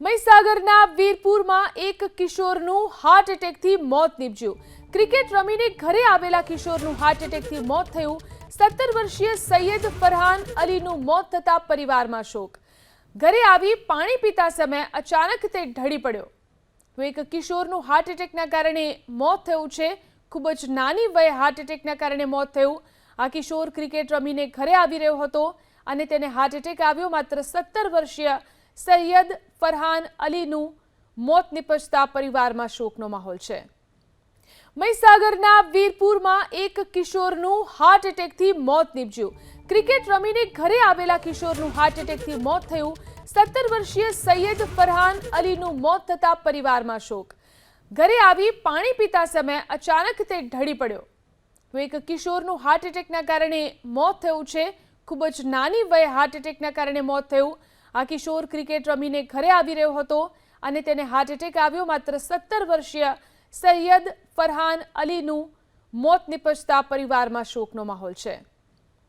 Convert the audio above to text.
મહીસાગરના વીરપુરમાં એક કિશોરનું હાર્ટ એટેકથી મોત નીપજ્યું. ક્રિકેટ રમીને ઘરે આવેલા કિશોરનું હાર્ટ એટેકથી મોત થયું. સત્તર વર્ષીય સૈયદ ફરહાન અલીનું મોત થતા પરિવારમાં શોક. ઘરે આવી પાણી પીતા સમયે અચાનક તે ઢળી પડ્યો. તો એક કિશોરનું હાર્ટ એટેકના કારણે મોત થયું છે. ખૂબ જ નાની વયે હાર્ટ એટેકના કારણે મોત થયું. આ કિશોર ક્રિકેટ રમીને ઘરે આવી રહ્યો હતો અને તેને હાર્ટ એટેક આવ્યો માત્ર સત્તર વર્ષીય સૈયદ ફરહાન અલીનું મોત નિપજતા પરિવારમાં શોકનો માહોલ છે. મહીસાગરના વીરપુરમાં એક કિશોરનું હાર્ટ એટેકથી મોત નીપજ્યું. ક્રિકેટ રમીને ઘરે આવેલા કિશોરનું હાર્ટ એટેકથી મોત થયું. સત્તર વર્ષીય સૈયદ ફરહાન અલીનું મોત થતા પરિવારમાં શોક. ઘરે આવી પાણી પીતા સમયે અચાનક તે ઢળી પડ્યો. તો એક કિશોરનું હાર્ટ એટેકના કારણે મોત થયું છે. ખૂબ જ નાની વયે હાર્ટ એટેકના કારણે મોત થયું. આ કિશોર ક્રિકેટ રમીને ઘરે આવી રહ્યો હતો અને તેને હાર્ટ એટેક આવ્યો માત્ર સત્તર વર્ષીય સૈયદ ફરહાન અલીનું મોત નિપજતા પરિવારમાં શોકનો માહોલ છે.